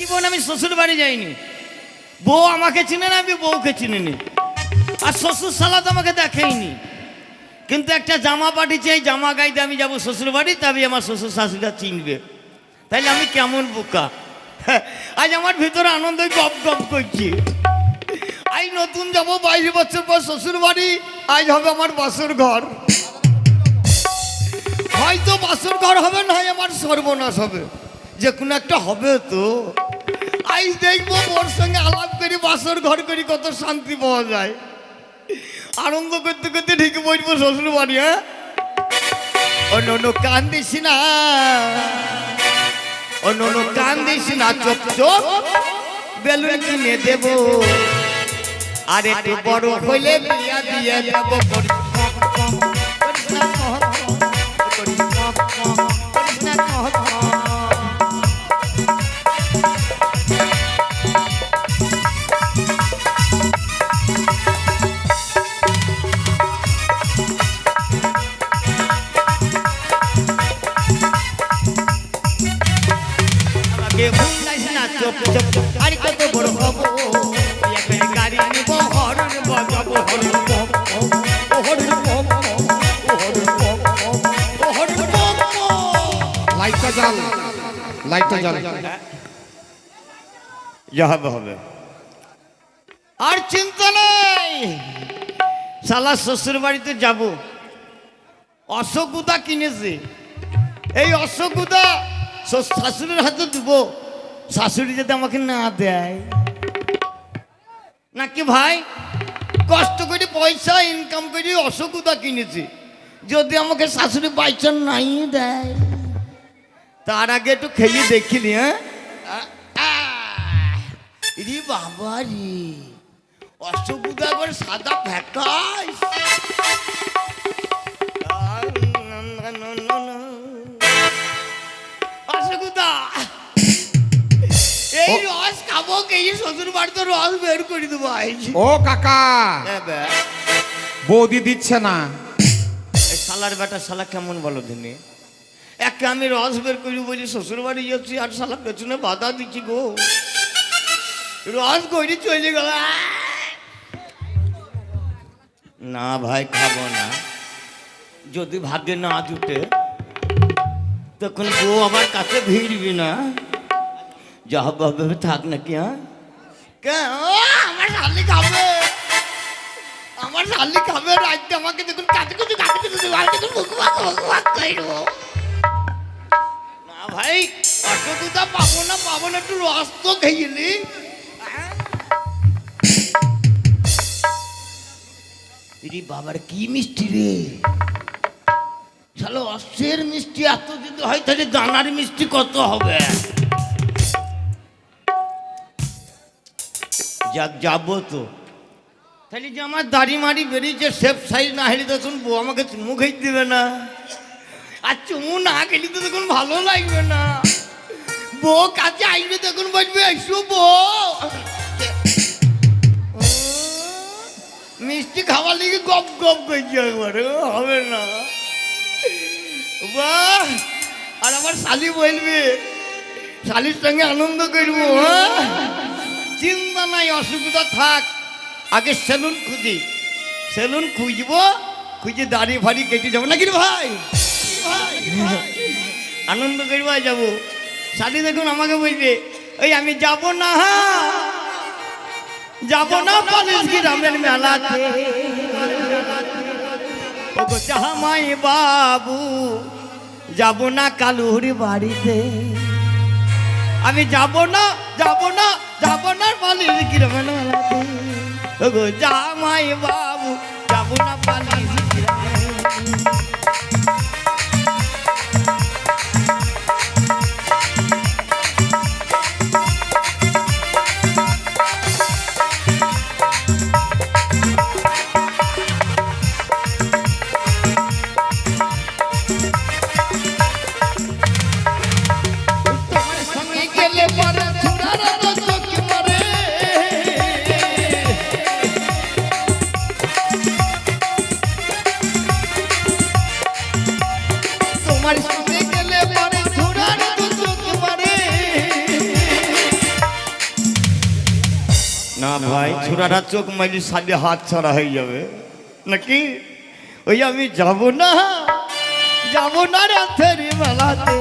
জীবন আমি শ্বশুর বাড়ি যাইনি। বউ আমাকে চিনে না, আমি বউকে চিনিনি আর শ্বশুর তো আমাকে দেখেইনি। কিন্তু একটা জামা পাঠিয়েছে, এই জামা গাইতে আমি যাব শ্বশুর বাড়ি, তবে আমার শ্বশুর শাশুড়িরা চিনবে। তাইলে আমি কেমন বোকা? আজ আমার ভিতরে আনন্দ গপ গপ করছি। আজ নতুন যাব, বাইশ বছর পর শ্বশুর বাড়ি, আজ হবে আমার বাসর ঘর। হয়তো বাসর ঘর হবে না হয় আমার সর্বনাশ হবে। যে কোনো একটা হবে তো। আজ দেখব ওর সঙ্গে আলাপ করি, বাসর ঘর করি, কত শান্তি পাওয়া যায়। আনন্দ করতে করতে ঠিক বসবো শ্বশুর বাড়ি হ্যাঁ? অন্য অন্য কান দিস না। অন্য অন্য কান দিস না, চোখ চোখ বেলুন কিনে দেব। আর একটু বড় হইলে বিয়া দিয়ে দেব। আমাকে ভুলাইস না চোপ চোপ। আর কত বড় হব। গাড়ি নিব হরণ বাজাবো হরণ পম পম ও হরণ পম পম হরণ পম পম হরণ পম পম লাইটটা জ্বাল লাইটটা জ্বাল যা হবে হবে। আর চিন্তা নেই। সালা শ্বশুর বাড়িতে যাব অশোকুদা কিনেছে। এই অশোকুদা শাশুড়ির হাতে দিব শাশুড়ি যদি আমাকে না দেয়, নাকি ভাই? কষ্ট করে পয়সা ইনকাম করে অশোকুদা কিনেছে। যদি আমাকে শাশুড়ি বাইচান নাই দেয়, তার আগে একটু খেয়ে দেখিনি হ্যাঁ! ইরে বাবা রে অষ্টপুজা করে সাদা ফ্যাকাশ। এই রস খাব এই শ্বশুর বাড়িতে রস বের করে দেবো ও কাকা বৌদি দিচ্ছে না। শালার বেটা শালা কেমন বলো দিনে? একে আমি রস বের করি বলি শ্বশুর বাড়ি যাচ্ছি আর শালা পেছনে বাধা দিচ্ছি গো। রস করি চলে গেল না ভাই খাব না। যদি ভাগ্যে না জুটে তখন বউ আমার কাছে ভিড়বি না। যা হবে হবে থাক হ্যাঁ? কে? আমার শালি খাবে। আমার শালি খাবে রাজ্যে আমাকে দেখুন কাছে কিছু কাছে কিছু দেখুন মুখ বাক না ভাই অসুবিধা পাবো না পাবো না একটু রস তো খেয়েলি বাবার কি মিষ্টি রে। চলো অশ্বের মিষ্টি এত যদি হয় তাহলে দানার মিষ্টি কত হবে? যাক যাব তো। তাহলে যে আমার দাড়ি মাড়ি বেরিয়েছে সেফ সাইজ না হেলে তখন বউ আমাকে চুমু খেয়ে দেবে না। আর চুমু না খেলি তো তখন ভালো লাগবে না। বউ কাছে আসবে তখন বলবে, এসো বউ। মিষ্টি খাবার লেগে গপ গপ করছি একবারে, হবে না। বাহ আর আমার শালি বলবে শালির সঙ্গে আনন্দ করব হ্যাঁ? চিন্তা নাই অসুবিধা থাক। আগে সেলুন খুঁজি। সেলুন খুঁজবো খুঁজে দাড়ি ফাড়ি কেটে যাব। নাকি ভাই। আনন্দ করবা যাব। শালি দেখুন আমাকে বলবে ওই আমি যাব না হ্যাঁ? যাব না গ্রামের মেলাতে। ওগো জামাই বাবু, যাব না কালুর বাড়িতে। আমি যাব না যাব না যাব না পালিশ গ্রামের মেলাতে ওগো জামাই বাবু, যাব না পালিশ ছোড়াটা চোখ মাইলি সাজে হাত ছাড়া হয়ে যাবে। নাকি? ওই আমি যাব না যাব না রাতের মেলাতে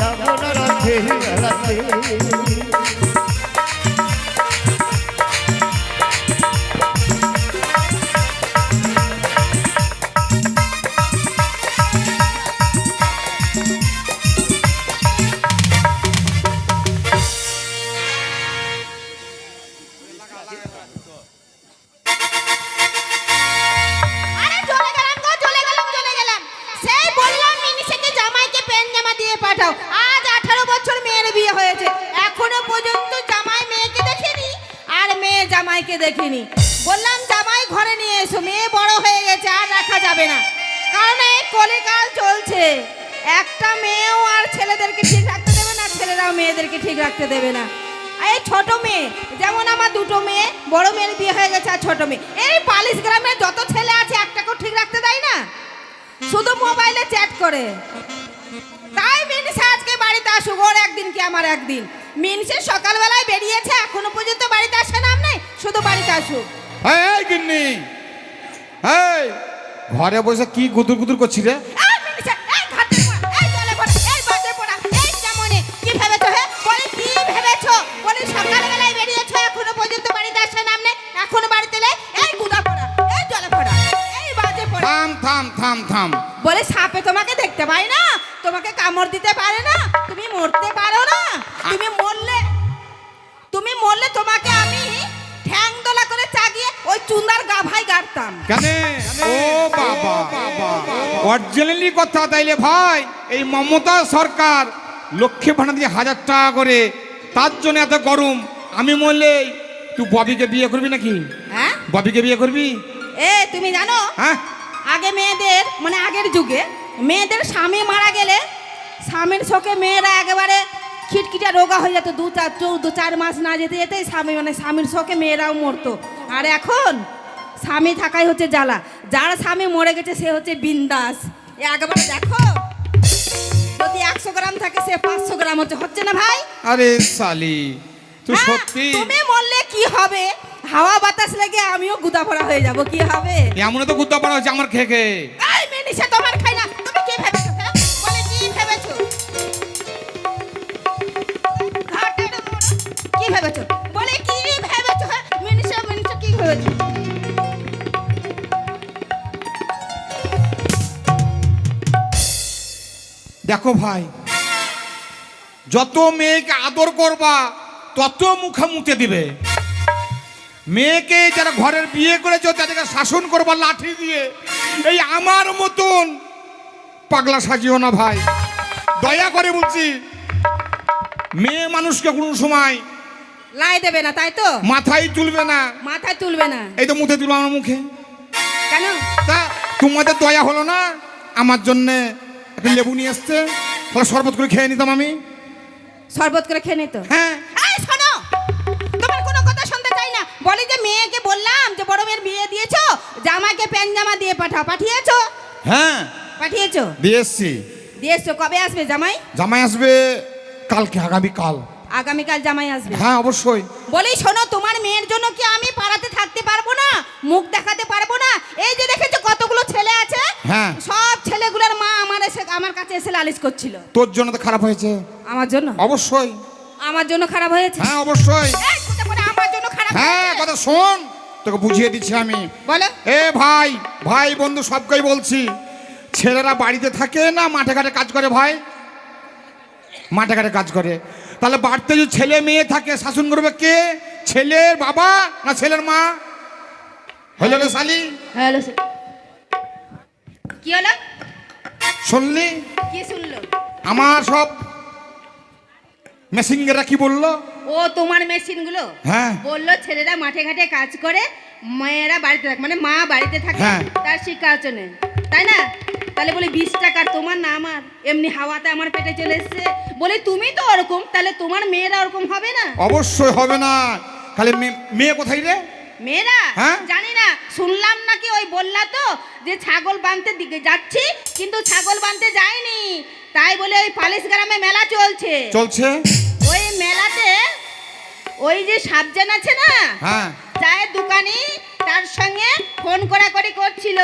যাব না রাতের বেলাতে। মেয়ে। যেমন আমার দুটো মেয়ে বড় মেয়ের বিয়ে হয়ে গেছে আর ছোট মেয়ে। এই পালিশ গ্রামে যত ছেলে আছে একটাকেও ঠিক রাখতে দেয় না? শুধু মোবাইলে চ্যাট করে। তাই মিনসে আজকে বাড়িতে আসুক ওর একদিন কি আমার একদিন। মিনসে সকালবেলায় বেরিয়েছে এখনও পর্যন্ত বাড়িতে আসে নাম নেই শুধু বাড়িতে আসুক। এই গিন্নি। এই ঘরে বসে কি গুদুর গুদুর করছি রে? এই মিনসে, এই ঘাটের পোড়া, এই জলে পোড়া, এই বাজে পোড়া, এই যেমনে, কি ভেবেছো হে? বলি কি ভেবেছো? বলি সকালবেলায় বেরিয়েছো, এখনও পর্যন্ত বাড়িতে আসে নাম নেই, এখনও বাড়িতে নেই, এই গুদা পোড়া, এই জলে পোড়া, এই বাজে পোড়া। থাম থাম থাম থাম। বলে সাপে তোমাকে দেখতে পাই না তোমাকে কামড় দিতে পারে না তুমি মরতে পারো না। তুমি মরলে তুমি মরলে তোমাকে আমি ঠ্যাং দোলা করে চাগিয়ে ওই চুন্দার গাভাই গাড়তাম। কেন? ও বাবা অরিজিনালি কথা তাইলে ভাই এই মমতা সরকার লক্ষ্মী ভাড়া দিয়ে হাজার টাকা করে তার জন্য এত গরম আমি বললে তুই ববিকে বিয়ে করবি নাকি? হ্যাঁ? ববিকে বিয়ে করবি? এ তুমি জানো? হ্যাঁ? আগে মেয়েদের মানে আগের যুগে মেয়েদের স্বামী মারা গেলে স্বামীর শোকে মেয়েরা একেবারে খিটখিটা রোগা হয়ে যেত। দু চার চৌ দু চার মাস না যেতে যেতেই স্বামী মানে স্বামীর শোকে মেয়েরাও মরতো। আর এখন স্বামী থাকাই হচ্ছে জ্বালা। যার স্বামী মরে গেছে সে হচ্ছে বিন্দাস। এ একেবারে দেখো। যদি একশো গ্রাম থাকে সে পাঁচশো গ্রাম হচ্ছে। হচ্ছে না ভাই? আরে সালি তুই হ্যাঁ, সত্যি? তুমি মরলে কি হবে? হাওয়া বাতাস লেগে আমিও গুদা ভরা হয়ে যাব কি হবে? এমন তো গুদ্দা পড়া হচ্ছে আমার খেয়ে খেয়ে। এই মিনিষে তোমার খাই না। তুমি কি ভেবেছো হ্যাঁ? বলে কি ভেবেছো? কি ভেবেছো? বলে কি ভেবেছো হ্যাঁ? মিনিষে মিনিষে কি ভেবেছো? দেখো ভাই যত মেয়েকে আদর করবা তত মুখে মুতে দিবে। মেয়েকে যারা ঘরের বিয়ে করেছ তাদেরকে শাসন করব লাঠি দিয়ে। এই আমার মতন পাগলা সাজিও না ভাই। দয়া করে বলছি মেয়ে মানুষকে কোনো সময় লাই দেবে না তাই তো? মাথায় তুলবে না। মাথায় তুলবে না। এই তো মুখে তুলবে আমার মুখে। কেন? তা তোমাদের দয়া হলো না? আমার জন্যে একটা লেবু নিয়ে এসছে। তাহলে শরবত করে খেয়ে নিতাম আমি। শরবত করে খেয়ে নিত? হ্যাঁ। বলি যে মেয়েকে বললাম যে বড় মেয়ের বিয়ে দিয়েছ জামাইকে প্যান জামা দিয়ে পাঠাও। পাঠিয়েছো? হ্যাঁ। পাঠিয়েছো? দিয়ে এসছি। দিয়েছ কবে আসবে জামাই? জামাই আসবে কালকে আগামী কাল আগামীকাল জামাই আসবে। হ্যাঁ অবশ্যই। বলি শোনো তোমার মেয়ের জন্য কি আমি পাড়াতে থাকতে পারব না? মুখ দেখাতে পারব না? এই যে দেখেছ কতগুলো ছেলে আছে? হ্যাঁ। সব ছেলেগুলোর মা আমার এসে আমার কাছে এসে লালিশ করছিল। তোর জন্য তো খারাপ হয়েছে। আমার জন্য? অবশ্যই। আমার জন্য খারাপ হয়েছে? হ্যাঁ অবশ্যই। আমার জন্য খারাপ হ্যাঁ কথা শোন তোকে বুঝিয়ে দিচ্ছি আমি। বলো। এ ভাই ভাই বন্ধু সবকেই বলছি ছেলেরা বাড়িতে থাকে না মাঠে ঘাটে কাজ করে ভাই? মাঠে ঘাটে কাজ করে। তাহলে বাড়িতে যদি ছেলে মেয়ে থাকে শাসন করবে কে? ছেলের বাবা না ছেলের মা? হইল রে শালি। হ্যালো কি হলো? শুনলি? কি শুনলো? আমার সব মেশিনগেরা কি বলল? ও তোমার মেশিনগুলো হ্যাঁ। বলল ছেলেরা মাঠে ঘাটে কাজ করে মেয়েরা বাড়িতে থাকে মানে মা বাড়িতে থাকে হ্যাঁ। তার শিক্ষা হচ্ছে তাই না? তাহলে বলি বিশ টাকার তোমার না আমার এমনি হাওয়াতে আমার পেটে চলে এসছে। বলে তুমি তো ওরকম তাহলে তোমার মেয়েরা ওরকম হবে না? অবশ্যই হবে না। তাহলে মেয়ে- মেয়ে কোথায় রে? মেয়েরা? হ্যাঁ? জানি না। শুনলাম নাকি ওই বললা তো যে ছাগল বাঁধতে দিকে যাচ্ছি কিন্তু ছাগল বাঁধতে যায়নি। তাই বলে ওই পালিশ গ্রামে মেলা চলছে। চলছে? মেলাতে ওই যে সাবজান আছে না হ্যাঁ। চায়ের দোকানি তার সঙ্গে ফোন করা করি করছিল।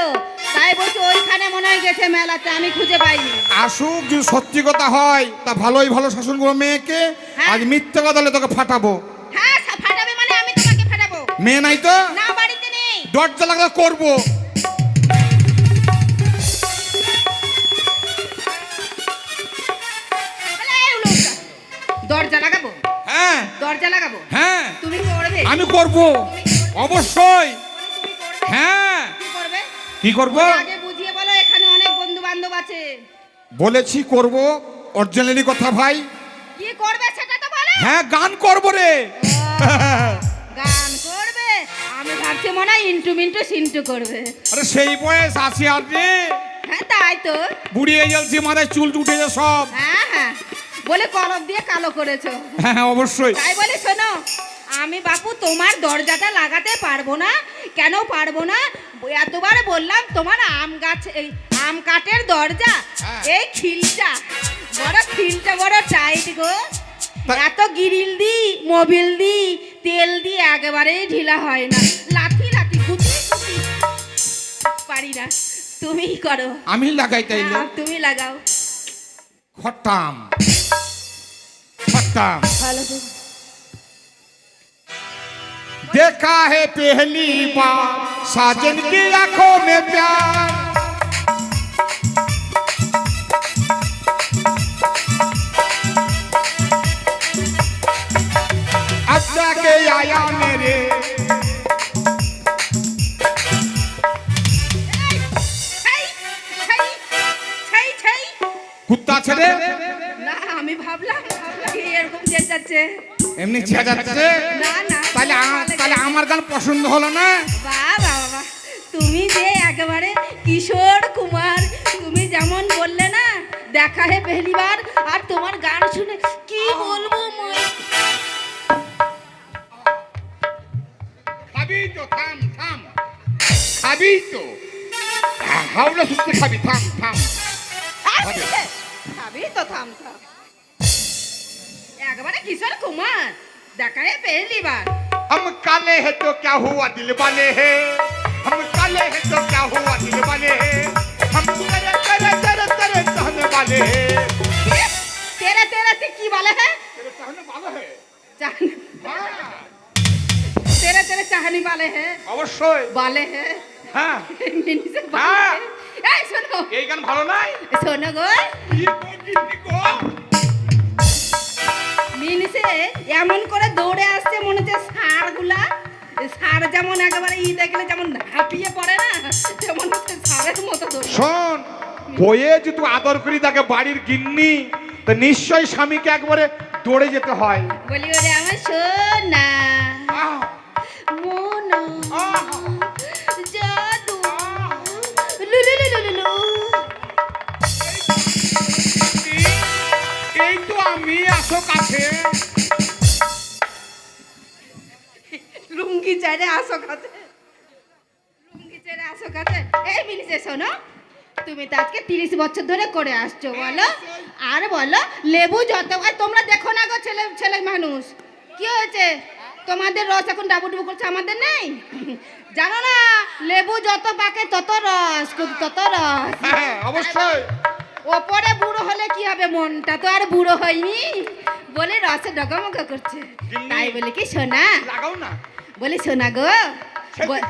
তাই বলছি ওইখানে মনে হয় গেছে মেলাতে আমি খুঁজে পাইনি। আসুক যদি সত্যি কথা হয় তা ভালোই ভালো শাসন করব মেয়েকে হ্যাঁ। আজ মিথ্যে কথা হলে তোকে ফাটাবো। হ্যাঁ ফাটাবে মানে আমি তোমাকে ফাটাবো। মেয়ে নাই তো? না বাড়িতে নেই। দরজা লাগলে করব। দরজা লাগাবো? হ্যাঁ। দরজা লাগাবো? হ্যাঁ। তুমি করবে? আমি করব। অবশ্যই। হ্যাঁ। কি করব? আগে বুঝিয়ে বলো এখানে অনেক বন্ধু বান্ধব আছে। বলেছি করব। অরিজিনালি কথা ভাই। কি করবে সেটা তো বলো। হ্যাঁ গান করব রে। গান করবে। আমি ভাবছি মনে হয় ইন্টু মিন্টু সিন্টু করবে। আরে সেই বয়স আছে আর রে হ্যাঁ তাই তো। বুড়িয়ে যাচ্ছি মাথায় চুল উঠেছে সব। হ্যাঁ বলে কলম দিয়ে কালো করেছ। হ্যাঁ অবশ্যই। তাই বলে শোনো আমি বাপু তোমার দরজাটা লাগাতে পারব না। কেন পারব না? এতবার বললাম তোমার আম গাছ এই আম কাঠের দরজা হ্যাঁ। এই খিলটা। বড় খিলটা বড় টাইট গো। এত গিরিল দি মোবিল দি তেল দি একেবারেই ঢিলা হয় না। লাথি লাথি গুটি গুটি। পারি না। তুমিই করো। আমি লাগাই তাইলে। হ্যাঁ, তুমি লাগাও। খট্টাম। पत्ता। देखा है पहली बार साजन की आँखों में प्यार। आया मेरे। कुत्ता छड़े চেঁচাচ্ছে এমনি চেঁচাচ্ছে না না তাহলে আ- তাহলে আমার গান পছন্দ হলো না? বাহ তুমি যে একেবারে কিশোর কুমার তুমি যেমন বললে না দেখা হে পেহলিবার আর তোমার গান শুনে কি বলব মই খাবি তো থাম থাম। খাবি তো। হাওড়া সুস্থে খাবি থাম থাম। খাবি তো থাম থাম। একেবারে কিশোর কুমার দেখা হে পেহলিবার हम काले हैं तो क्या हुआ दिल वाले हैं हम काले हैं तो क्या हुआ दिल वाले हैं हम तेरे तेरे तेरे तेरे चाहने वाले हैं তেরা তেরা তে কি বলে হ্যাঁ तेरे चाहने वाले हैं চাহনি हाँ তেরা তেরা চাহনি वाले हैं অবশ্যই वाले हैं হ্যাঁ মিনি সে হ্যাঁ। এই শোনো এই গান ভালো নাই শোনো গো কি কি কি গো মিনিসে এমন করে দৌড়ে আসছে মনে হচ্ছে সারগুলা। সার যেমন একেবারে ই দেখলে যেমন হাঁপিয়ে পড়ে না তেমন হচ্ছে সারের মতো শোন বইয়ে যেহেতু তুই আদর করি তাকে বাড়ির গিন্নি তো নিশ্চয়ই স্বামীকে একবারে দৌড়ে যেতে হয়। বলি ওরে আমার শোন আহ, আসো কাছে। লুঙ্গি চাইলে আসো কাছে। এই মিনিসে শোনো। তুমি তো আজকে তিরিশ বছর ধরে করে আসছো বলো। আর বলো লেবু যত তোমরা দেখো না গো ছেলে ছেলে মানুষ। কি হয়েছে? তোমাদের রস এখন ডাবুডুবু করছে আমাদের নেই? জানো না লেবু যত পাকে তত রস তত রস। হ্যাঁ অবশ্যই। ওপরে বুড়ো হলে কি হবে মনটা? তো আর বুড়ো হয়নি। বলে রসে ডগমগ করছে। তাই বলে কি শোনা? লাগাও না। বলি শোনা গো বল-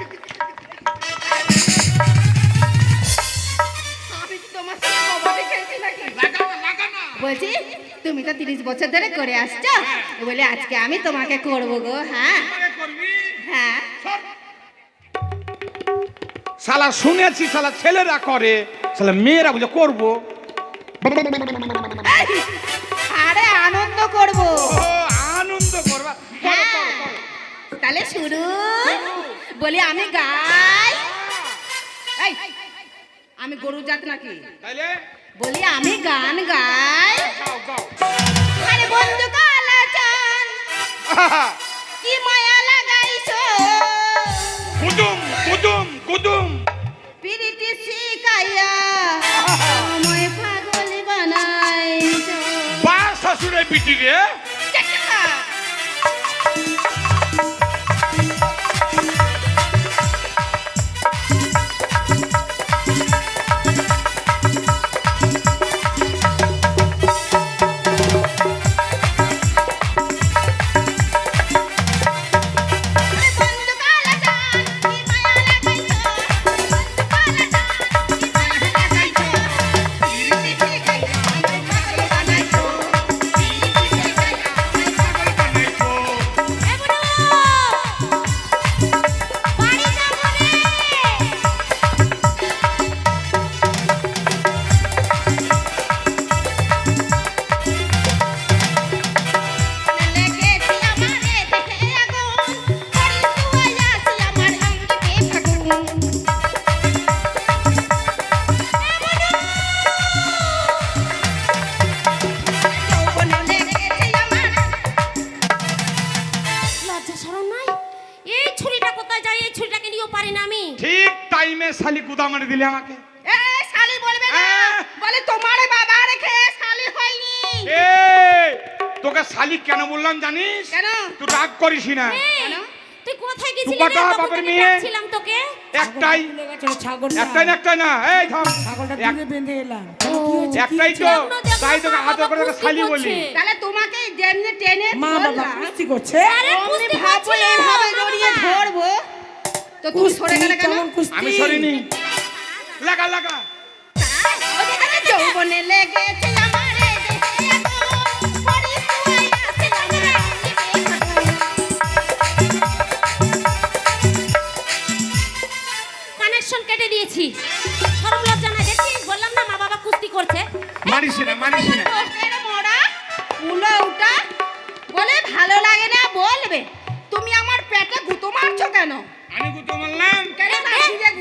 আমি কি তোমার সাথে কবাডি খেলছি নাকি? লাগাও না লাগা না বলছি তুমি তো তিরিশ বছর ধরে করে আসছো বলে আজকে আমি তোমাকে করব গো হ্যাঁ হ্যাঁ শালা শুনেছি শালা ছেলেরা করে শালা মেয়েরা বুঝে করব। আরে আনন্দ করব। তাহলে শুরু। বলি আমি গাই। আমি গরু জাত নাকি? বলি আমি গান গাই। আরে বন্ধু কি মায়া লাগাইছো? কুদুম কুদুম কুদুম। পিরিতি শিকাইয়া আমায় পাগল বানাইছো। বা পিটি রে। একটাই একটাই না একটাই না এই থাম ছাগলটা দূরে বেঁধে এলাম। কেন, কি হয়েছে, কি একটাই তো তাই তোকে মা করে তোকে শালি বলি। তাহলে তোমাকে যেমনি টেনে মা বাবা কুস্তি করছে? আরে কুস্তি ভাবো এইভাবে জড়িয়ে ধরবো। তো তুমি সরে গেলে কেন? আমি সরিনি। লাগা লাগা। যৌবনে লেগেছে। কানেকশন কেটে দিয়েছি। সরম লজ্জা না বললাম না মা বাবা কুস্তি করছে। মারিস না মারিস না। মোড়া উলো বলে ভালো লাগে না বলবে। তুমি আমার পেটে গুঁতো মারছো কেন? আমি গুতো মারলাম। কেন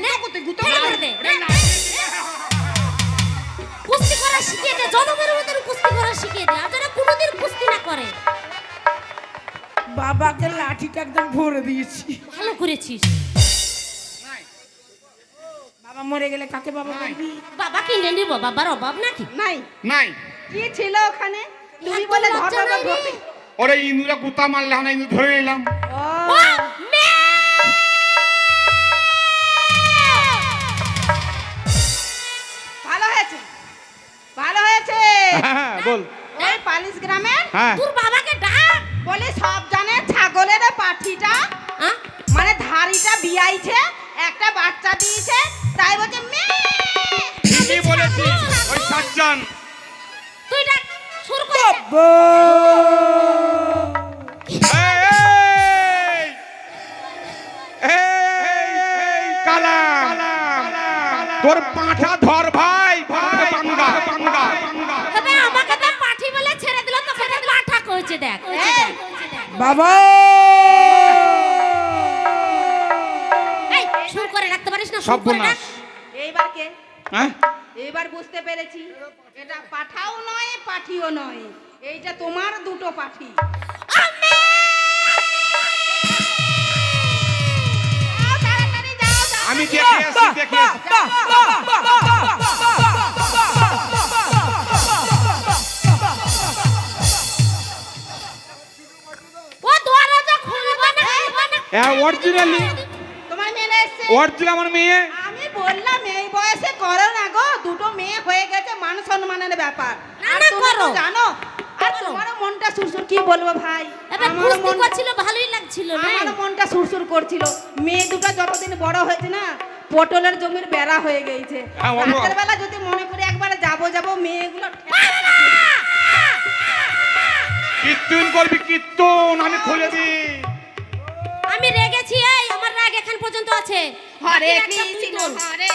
না গুঁতো গুঁতো গুঁতো ঠেলে দে। কুস্তি করা শিখিয়ে দে কুস্তি করা শিখিয়ে দে আর যারা কোনোদিন কুস্তি না করে। বাবাকে লাঠিটা একদম ভরে দিয়েছি। ভালো করেছিস। বাবা মরে গেলে কাকে বাবা বলবি? বাবা কিনে নিব? বাবার অভাব নাকি? নাই। নাই। কি ছিল ওখানে? তুমি বলে ধর। ধরতে ওরে ইন্দুরা গুতা মারলে না ইন্দু ধরে নিলাম। ও, বাবা! এই শুরু করে রাখতে পারিস না? সব বোনাস এইবার কে? হ্যাঁ? এইবার বুঝতে পেরেছি। এটা পাঠাও নয় পাঠিও নয়। এইটা তোমার দুটো পাঠি। আমি দেখে দেখে হ্যাঁ অরিজিনালি তোমার মেয়ে এসছে অরিজিনাল আমার মেয়ে আমি বললাম এই বয়সে করো না গো দুটো মেয়ে হয়ে গেছে মান সম্মানের ব্যাপার আর তুমি তো জানো আর করো। মনটা সুরসুর কি বলব ভাই এবার মন- করছিল ভালোই লাগছিল না আমারও মনটা সুরসুর করছিল মেয়ে দুটো যতদিন বড় হয়েছে না পটলের জমির বেড়া হয়ে গেছে হ্যাঁ, রাতের বেলা যদি মনে করি একবার যাব যাব মেয়েগুলো কীর্তন করবি কীর্তন আমি খুলে দিই এখান পর্যন্ত আছে। হরে কৃষ্ণ হরে